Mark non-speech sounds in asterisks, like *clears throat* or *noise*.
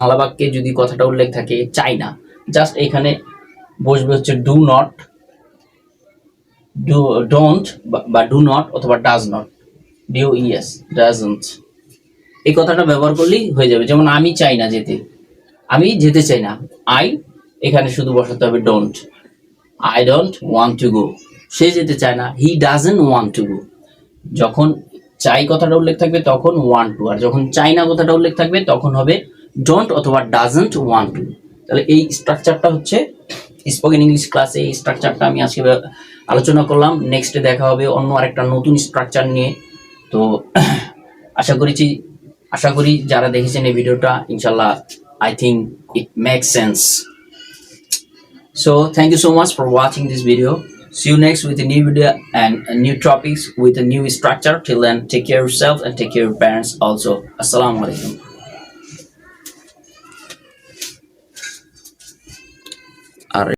বাংলা বাক্যে যদি কথাটা উল্লেখ থাকে চাই না জাস্ট এখানে বসবে হচ্ছে ডু নট ডু ডোন্ট বা ডু নট অথবা does not does doesn't এই কথাটা ব্যবহার করলেই হয়ে যাবে। যেমন আমি চাই না যেতে। আমি যেতে চাই না। আই এখানে শুধু বসাতে হবে don't I don't want to go সে যেতে চায় না। He doesn't want to go যখন চাই কথাটা উল্লেখ থাকবে, তখন ওয়ান্ট টু আর যখন চাই না কথাটা উল্লেখ থাকবে, তখন হবে ডোন্ট অথবা ডাজেন্ট ওয়ান টু তাহলে এই স্ট্রাকচারটা হচ্ছে স্পোকেন ইংলিশ ক্লাসে এই স্ট্রাকচারটা আমি আজকে আলোচনা করলাম। নেক্সটে দেখা হবে অন্য আরেকটা নতুন স্ট্রাকচার নিয়ে। তো *clears throat* আশা করেছি, আশা করি যারা দেখেছেন এই ভিডিওটা ইনশাল্লাহ I think it make sense so thank you so much for watching this video see you next with new video and new topics with new structure till then take care self and take care parents also আসসালামু আলাইকুম are